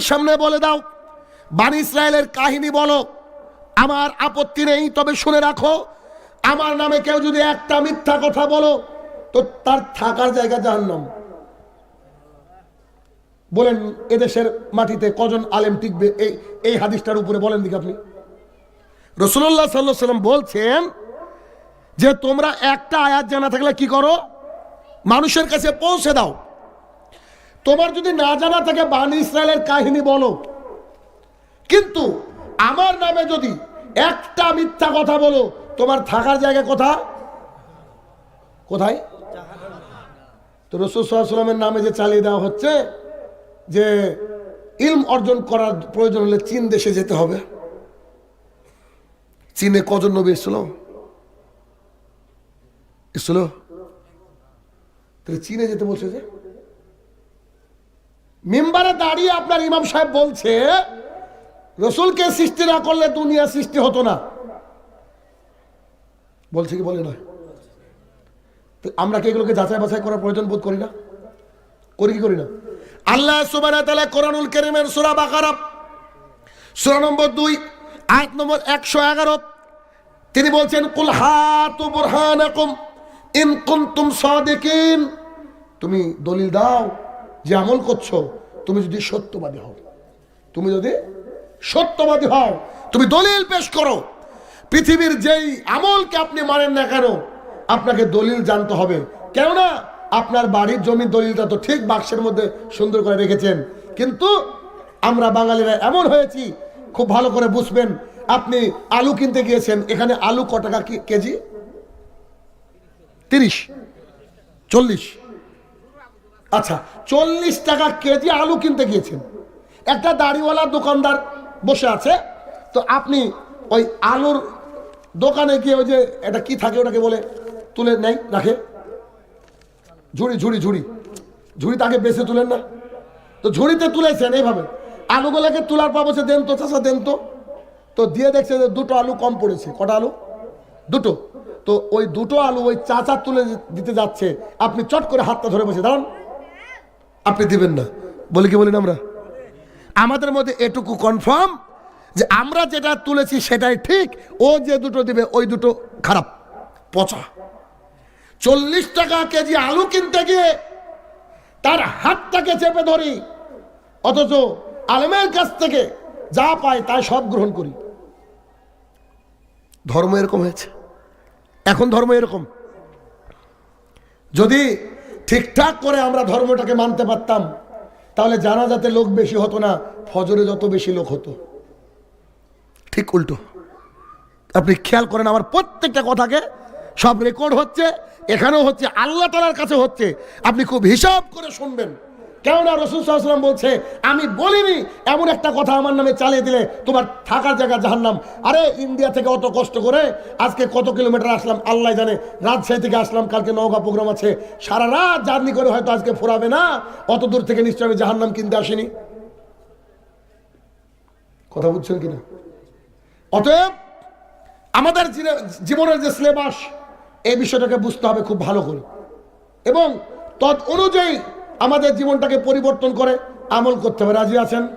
নবীর সামনে বলে দাও। বানি ইসরায়েলের কাহিনী বলো। আমার আপত্তি নেই, তবে শুনে রাখো। আমার নামে কেউ যদি একটা মিথ্যা কথা বলো, তো তার থাকার জায়গা জাহান্নাম। বলেন, এদেশের মাটিতে কজন আলেম টিকবে? এই এই হাদিসটার উপরে বলেন দিকে আপনি। রসুল্লাহ সাল্লাহ সাল্লাম বলছেন যে, তোমরা একটা আয়াত জানা থাকলে কি করো? মানুষের কাছে পৌঁছে দাও। তোমার যদি না জানা থাকে বানি ইসরায়েলের কাহিনী বলো। কিন্তু আমার নামে যদি একটা মিথ্যা কথা বলো, তোমার থাকার জায়গা কোথা কোথায়? তো রসুল সাল্লামের নামে যে চালিয়ে দেওয়া হচ্ছে, যে ইলম অর্জন করার প্রয়োজন হলে চীন দেশে যেতে হবে। চীনে কজন নবী এসছিল? এসছিল? তাহলে চীনে যেতে বলছে যে মেম্বারে দাঁড়িয়ে আপনার ইমাম সাহেব বলছে, রসুলকে সৃষ্টি না করলে দুনিয়া সৃষ্টি হতো না। বলছে কি বলে না? তো আমরা কি এগুলোকে যাচাই বাছাই করার প্রয়োজন বোধ করি না? করি কি করি না? আল্লাহ তাআলা কোরআনুল কারীমের সূরা বাকারা, সূরা নম্বর 2 আয়াত নম্বর 111 তিনি বলছেন, কুল হাতু বুরহানাকুম, ইন কুনতুম সাদিকিন। তুমি দলিল দাও। যে আমল করছ, তুমি যদি সত্যবাদী হও। তুমি যদি সত্যবাদী হও, তুমি দলিল পেশ করো। পৃথিবীর যেই আমলকে আপনি মানেন না কেন, আপনাকে দলিল জানতে হবে। কেননা, আপনার বাড়ির জমির দলিলটা তো ঠিক বাক্সের মধ্যে সুন্দর করে রেখেছেন। কিন্তু আমরা বাঙালিরা এমন হয়েছি, খুব ভালো করে বুঝবেন, আপনি আলু কিনতে গিয়েছেন, এখানে আলু ক টাকা কেজি? তিরিশ, চল্লিশ। আচ্ছা চল্লিশ টাকা কেজি আলু কিনতে গিয়েছেন। একটা দাড়িওয়ালা দোকানদার বসে আছে, তো আপনি ওই আলুর দোকানে গিয়ে ওই যে এটা কি থাকে ওটাকে বলে, তুলে নেই, রাখে? ঝুড়ি ঝুড়ি ঝুড়ি। ঝুড়ি তাকে বেছে তুলেন না। তো ঝুড়িতে তুলেছেন এইভাবে। আলুগুলোকে তোলার পর বসে দেন তো চাষা দেন তো। তো দিয়ে দেখছে যে দুটো আলু কম পড়েছে। কটা আলু? দুটো। তো ওই দুটো আলু ওই চাচা তুলে দিতে যাচ্ছে। আপনি চট করে হাতটা ধরে বসে দাঁড়ান। আপনি দিবেন না। বলি কি বলেন আমরা? আমাদের মধ্যে এটুকু কনফার্ম যে আমরা যেটা তুলেছি সেটাই ঠিক, ও যে দুটো দিবে, ওই দুটো খারাপ, পচা। চল্লিশ টাকা কেজি আলু কিনতে গিয়ে তার হাতটাকে চেপে ধরি, অথচ আলমের কাছ থেকে যা পাই তাই সব গ্রহণ করি। ধর্ম এরকম হয়েছে। এখন ধর্ম এরকম। যদি ঠিকঠাক করে আমরা ধর্মটাকে মানতে পারতাম, তাহলে জানাজাতে লোক বেশি হতো না, ফজরে যত বেশি লোক হতো। ঠিক উল্টো। আপনি খেয়াল করেন আমার প্রত্যেকটা কথাকে সব রেকর্ড হচ্ছে, এখানেও হচ্ছে, আল্লাহ তালার কাছে হচ্ছে। আপনি খুব হিসাব করে শুনবেন। কেননা রসুল সাল্লাম বলছে, আমি বলিনি, এমন একটা কথা আমার নামে চালিয়ে দিলে তোমার থাকার জায়গা জাহান্নাম। আরে, ইন্ডিয়া থেকে অত কষ্ট করে আজকে কত কিলোমিটার আসলাম, আল্লাহ জানে। রাজশাহী থেকে আসলাম, কালকে নওগাঁ প্রোগ্রাম আছে। সারা রাত জার্নি করে হয়তো আজকে ফোরাবে না, অত দূর থেকে নিশ্চয় আমি জাহান্নাম কিনতে আসিনি। কথা বুঝছেন কিনা? অতএব, আমাদের জীবনে- জীবনের যে সিলেবাস এই বিষয়টাকে বুঝতে হবে খুব ভালো করে। এবং তৎ অনুযায়ী আমাদের জীবনটাকে পরিবর্তন করে আমল করতে হবে। রাজি আছেন?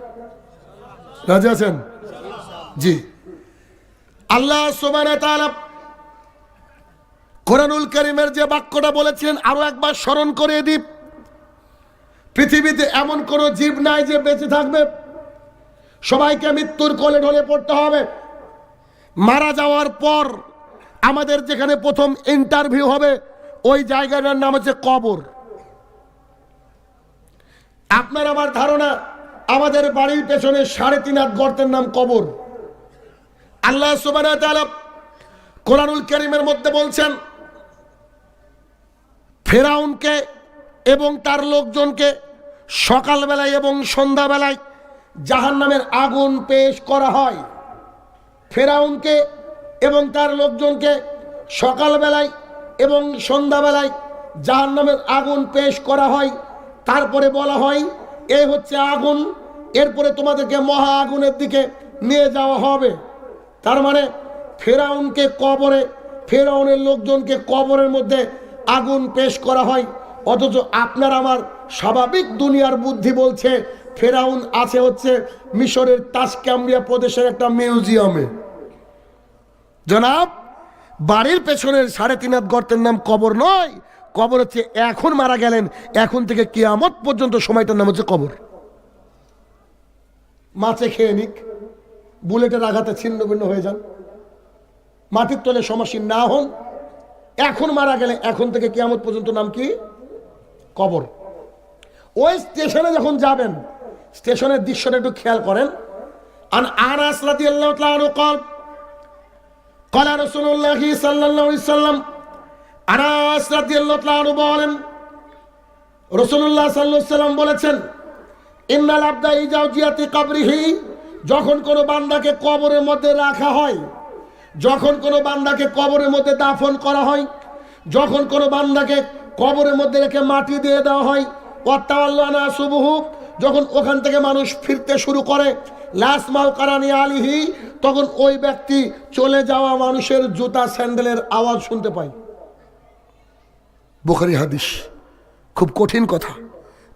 রাজি আছেন? জি। আল্লাহ কোরআনুল করিমের যে বাক্যটা বলেছেন, আরও একবার স্মরণ করে দিই। পৃথিবীতে এমন কোনো জীব নাই যে বেঁচে থাকবে। সবাইকে মৃত্যুর কোলে ঢলে পড়তে হবে। মারা যাওয়ার পর আমাদের যেখানে প্রথম ইন্টারভিউ হবে, ওই জায়গাটার নাম হচ্ছে কবর। আপনার আমার ধারণা, আমাদের বাড়ির পেছনে সাড়ে তিন হাত গর্তের নাম কবর। আল্লাহ কোরআনুল করিমের মধ্যে বলছেন, ফেরাউনকে এবং তার লোকজনকে সকালবেলায় এবং সন্ধ্যাবেলায় জাহান নামের আগুন পেশ করা হয়। ফেরাউনকে এবং তার লোকজনকে সকালবেলায় এবং সন্ধ্যাবেলায় জাহান নামের আগুন পেশ করা হয়। তারপরে বলা হয়, এ হচ্ছে আগুন, এরপরে তোমাদেরকে মহা আগুনের দিকে নিয়ে যাওয়া হবে। তার মানে ফেরাউনকে কবরে, ফেরাউনের লোকজনকে কবরের মধ্যে আগুন পেশ করা হয়। অথচ আপনার আমার স্বাভাবিক দুনিয়ার বুদ্ধি বলছে, ফেরাউন আছে হচ্ছে মিশরের তাসকামরিয়া প্রদেশের একটা মিউজিয়ামে। জনাব, বাড়ির পেছনের সাড়ে তিন হাত গর্তের নাম কবর নয় কবর হচ্ছে এখন মারা গেলেন, এখন থেকে কেয়ামত পর্যন্ত সময়টার নাম হচ্ছে কবর। মাছে খেয়ে নিক, বুলেটের আঘাতে ছিন্ন ভিন্ন হয়ে যান। মাটির তলে সমাসীন না হন, এখন মারা গেলে এখন থেকে কেয়ামত পর্যন্ত নাম কি? কবর। ওই স্টেশনে যখন যাবেন, স্টেশনের দৃশ্যটা একটু খেয়াল করেন। আর আসলাতি আল্লাহ কল, কলা রসুল্লাহ সাল্লাহ সাল্লাম আনাস রাদিয়াল্লাহু বলেন, রাসূলুল্লাহ সাল্লাল্লাহু সাল্লাম বলেছেন, ইন্নাল আবদা ইজাউজিয়াতি কবরিহি যখন কোনো বান্দাকে কবরের মধ্যে রাখা হয়, যখন কোনো বান্দাকে কবরের মধ্যে দাফন করা হয়, যখন কোনো বান্দাকে কবরের মধ্যে রেখে মাটি দিয়ে দেওয়া হয় অত্তাওয়াল্লানা সুবহু, যখন ওখান থেকে মানুষ ফিরতে শুরু করে, লাস মাল কারানি আলিহি, তখন ওই ব্যক্তি চলে যাওয়া মানুষের জুতা স্যান্ডেলের আওয়াজ শুনতে পায়। বুখারি হাদিস। খুব কঠিন কথা।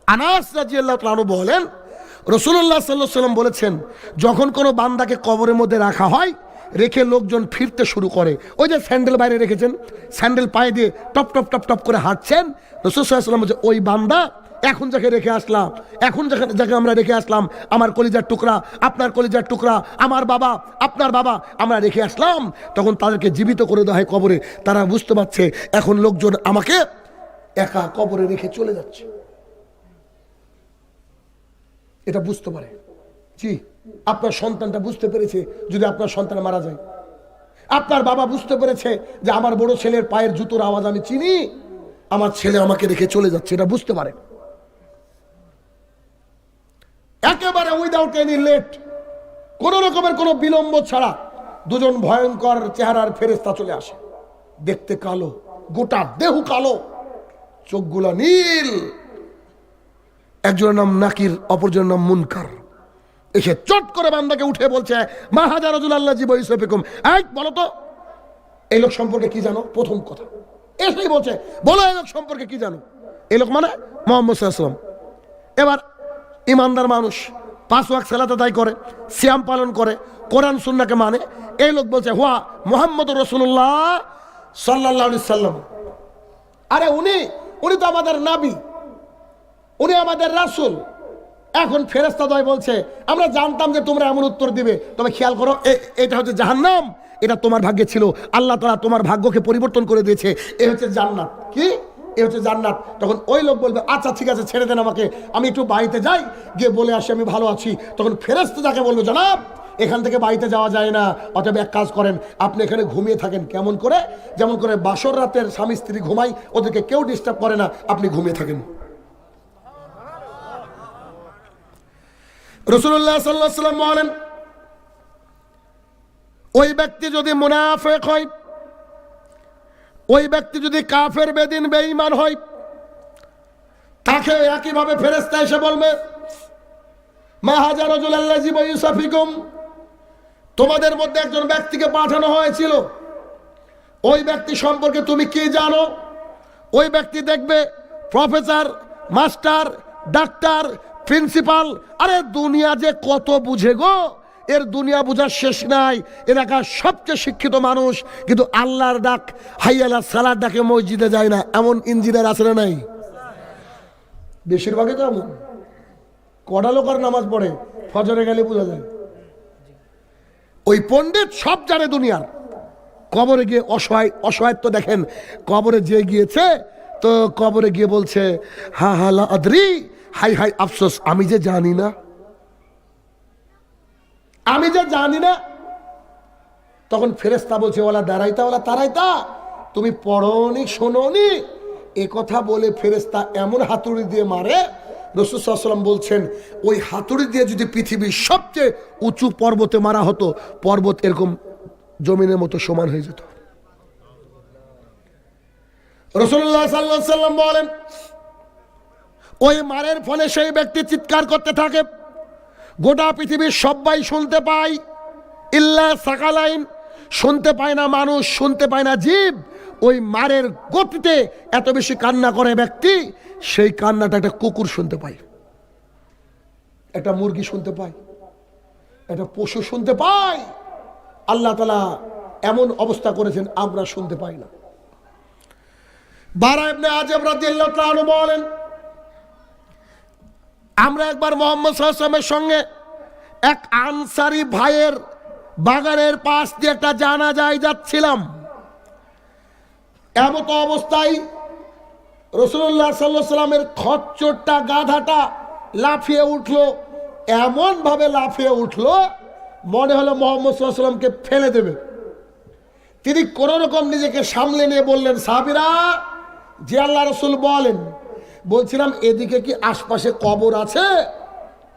আনাস রাজিয়াল্লাহ তালু বলেন রসুল্লাহ সাল্লাহ সাল্লাম বলেছেন, যখন কোনো বান্দাকে কবরের মধ্যে রাখা হয়, রেখে লোকজন ফিরতে শুরু করে। ওই যে স্যান্ডেল বাইরে রেখেছেন, স্যান্ডেল পায়ে দিয়ে টপ টপ টপ টপ করে হাঁটছেন রসুল্লাহাম বলছে, ওই বান্দা, এখন যাকে রেখে আসলাম, এখন যাকে যাকে আমরা রেখে আসলাম, আমার কলিজার টুকরা, আপনার কলিজার টুকরা, আমার বাবা, আপনার বাবা, আমরা রেখে আসলাম। তখন তাদেরকে জীবিত করে দেওয়া হয় কবরে। তারা বুঝতে পারছে, এখন লোকজন আমাকে একা কবরে রেখে চলে যাচ্ছে। এটা বুঝতে পারে। জি, আপনার সন্তানটা বুঝতে পেরেছে যদি আপনার সন্তান মারা যায়। আপনার বাবা বুঝতে পেরেছে যে আমার বড় ছেলের পায়ের জুতোর আওয়াজ আমি চিনি, আমার ছেলে আমাকে রেখে চলে যাচ্ছে, এটা বুঝতে পারে। একেবারে উইদাউট এনি লেট কোন রকমের কোনো বিলম্ব ছাড়া দুজন ভয়ঙ্কর চেহারার ফেরেস্তা চলে আসে। দেখতে কালো, গোটা দেহ কালো। চোখগুলা নীল। একজনের নাম নাকির, অপরজনের নাম মুনকার। এসে চট করে বান্দাকে উঠে বলছে মা হাজার আল্লাহ জীব ইসলাম এক এই লোক সম্পর্কে কি জানো? প্রথম কথা। এসেই বলছে, বলো এই লোক সম্পর্কে কি জানো? এই লোক মানে মোহাম্মদ সাল্লাম এবার ইমানদার মানুষ পাঁচ ওয়াক সালাত আদায় করে, সিয়াম পালন করে, কোরআন সুন্নাকে মানে। এই লোক বলছে, হুয়া মোহাম্মদ রসুল্লাহ সাল্লাহ সাল্লাম আরে উনি উনি তো আমাদের নাবি। উনি আমাদের রাসুল। এখন ফেরেস্তাদয় বলছে, আমরা জানতাম যে তোমরা এমন উত্তর দিবে। তবে খেয়াল করো এটা হচ্ছে জাহান্নাম। এটা তোমার ভাগ্যে ছিল। আল্লাহ তারা তোমার ভাগ্যকে পরিবর্তন করে দিয়েছে। এ হচ্ছে জান্নাত। কি? এ হচ্ছে জান্নাত। তখন ওই লোক বলবে আচ্ছা ঠিক আছে, ছেড়ে দেন আমাকে। আমি একটু বাড়িতে যাই। গিয়ে বলে আসি, আমি ভালো আছি। তখন ফেরেস্তা যাকে বলব, জনাব এখান থেকে বাড়িতে যাওয়া যায় না। অতএব এক কাজ করেন, আপনি এখানে ঘুমিয়ে থাকেন। কেমন করে? যেমন করে বাসর রাতের স্বামী স্ত্রী ঘুমাই ওদেরকে কেউ ডিস্টার্ব করে না, আপনি ঘুমিয়ে থাকেন। রসুল্লাহ সাল্লাহ সাল্লাম বলেন, ওই ব্যক্তি যদি মুনাফেক হয়, ওই ব্যক্তি যদি কাফের, বেদিন, বেঈমান হয়, তাকে একইভাবে ফেরেস্তা এসে বলবে মাহাজারজুল্লাহ জীব ইউসাফিকুম তোমাদের মধ্যে একজন ব্যক্তিকে পাঠানো হয়েছিল। ওই ব্যক্তি সম্পর্কে তুমি কি জানো? ওই ব্যক্তি দেখবে প্রফেসর, মাস্টার, ডাক্তার, প্রিন্সিপাল, আরে দুনিয়া যে কত বুঝে গো? এর দুনিয়া বোঝার শেষ নাই। এলাকার সবচেয়ে শিক্ষিত মানুষ, কিন্তু আল্লাহর ডাক, হাইয়ালা সালার ডাকে মসজিদে যায় না। এমন ইঞ্জিনিয়ার আছে না নাই। বেশিরভাগই তো এমন। কটা লোক আর নামাজ পড়ে? ফজরে গেলে বোঝা যায়। ওই পণ্ডিত সব জানে দুনিয়ার। কবরে গিয়ে অসহায় অসহায়ত্ব দেখেন। কবরে যে গিয়েছে, তো কবরে গিয়ে বলছে, হা হা, লা আদরি, হাই হাই, আফসোস, আমি যে জানি না। আমি যে জানি না। তখন ফেরেস্তা বলছে ওলা দাঁড়াইতা ওলা তারাইতা, তুমি পড়নি, শোনোনি? এ কথা বলে ফেরেস্তা এমন হাতুড়ি দিয়ে মারে রসুসাল্লাম বলছেন, ওই হাতুড়ি দিয়ে যদি পৃথিবীর সবচেয়ে উঁচু পর্বতে মারা হতো, পর্বত এরকম জমিনের মতো সমান হয়ে যেত। বলেন, ওই মারের ফলে সেই ব্যক্তি চিৎকার করতে থাকে। গোটা পৃথিবীর সবাই শুনতে পায়। ইল্লা সাকালাইন, শুনতে পায় না মানুষ, শুনতে পায় না জীব। ওই মারের গতিতে এত বেশি কান্না করে ব্যক্তি সেই কান্নাটা একটা কুকুর শুনতে পায়, একটা মুরগি শুনতে পাই একটা পশু শুনতে পাই আল্লাহ তালা এমন অবস্থা করেছেন, আমরা শুনতে পাই না। বারা ইবনে আজব রাদিয়াল্লাহু তাআলা বলেন, আমরা একবার মোহাম্মদ সাল্লামের সঙ্গে এক আনসারি ভাইয়ের বাগানের পাশ দিয়ে একটা জানা যায় যাচ্ছিলাম। এমত অবস্থায় রসুল্লাহ সাল্লাহ সাল্লামের খচ্চরটা, গাধাটা লাফিয়ে উঠল। এমনভাবে লাফিয়ে উঠল, মনে হলো মোহাম্মদ সাল্লামকে ফেলে দেবে। তিনি কোনো রকম নিজেকে সামলে নিয়ে বললেন সাবিরা যে আল্লাহ রসুল বলেন, বলছিলাম, এদিকে কি আশপাশে কবর আছে?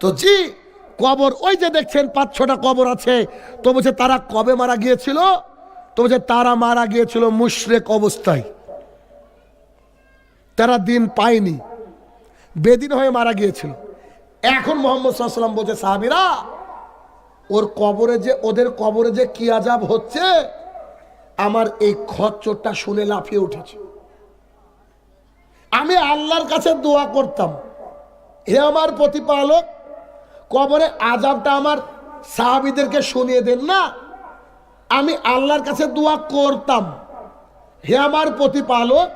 তো জি, কবর, ওই যে দেখছেন পাঁচ ছটা কবর আছে। তো বলছে, তারা কবে মারা গিয়েছিল? তো বলছে, তারা মারা গিয়েছিল মুশরেক অবস্থায়। তারা দিন পায়নি। বেদিন হয়ে মারা গিয়েছিল। এখন মোহাম্মদ সাল্লাম বলছে, সাহাবিরা, ওর কবরে যে, ওদের কবরে যে কি আজাব হচ্ছে, আমার এই খচ্চরটা শুনে লাফিয়ে উঠেছে। আমি আল্লাহর কাছে দোয়া করতাম, হে আমার প্রতিপালক, কবরে আজাবটা আমার সাহাবিদেরকে শুনিয়ে দেন না। আমি আল্লাহর কাছে দোয়া করতাম, হে আমার প্রতিপালক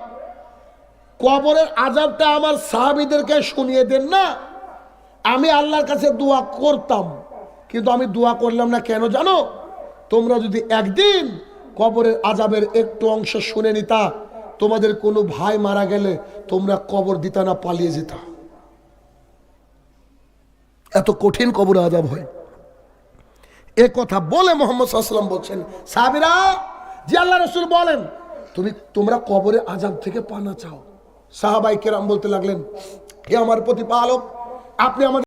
কবরের আজাবটা আমার সাহাবিদেরকে শুনিয়ে দেন না। আমি আল্লাহর কাছে দোয়া করতাম, কিন্তু আমি দোয়া করলাম না। কেন জানো? তোমরা যদি একদিন কবরের আজাবের একটু অংশ শুনে নিতা, তোমাদের কোনো ভাই মারা গেলে তোমরা কবর দিতা না, পালিয়ে যেতা। এত কঠিন কবর আজাব হয়। এ কথা বলে মোহাম্মদ সাল্লাম বলছেন সাবিরা যে আল্লাহ রসুল বলেন, তুমি, তোমরা কবরে আজাব থেকে পানা চাও। সাহাবাই কেরাম বলতে লাগলেন হে আমার প্রতিপালক আপনি আমাদের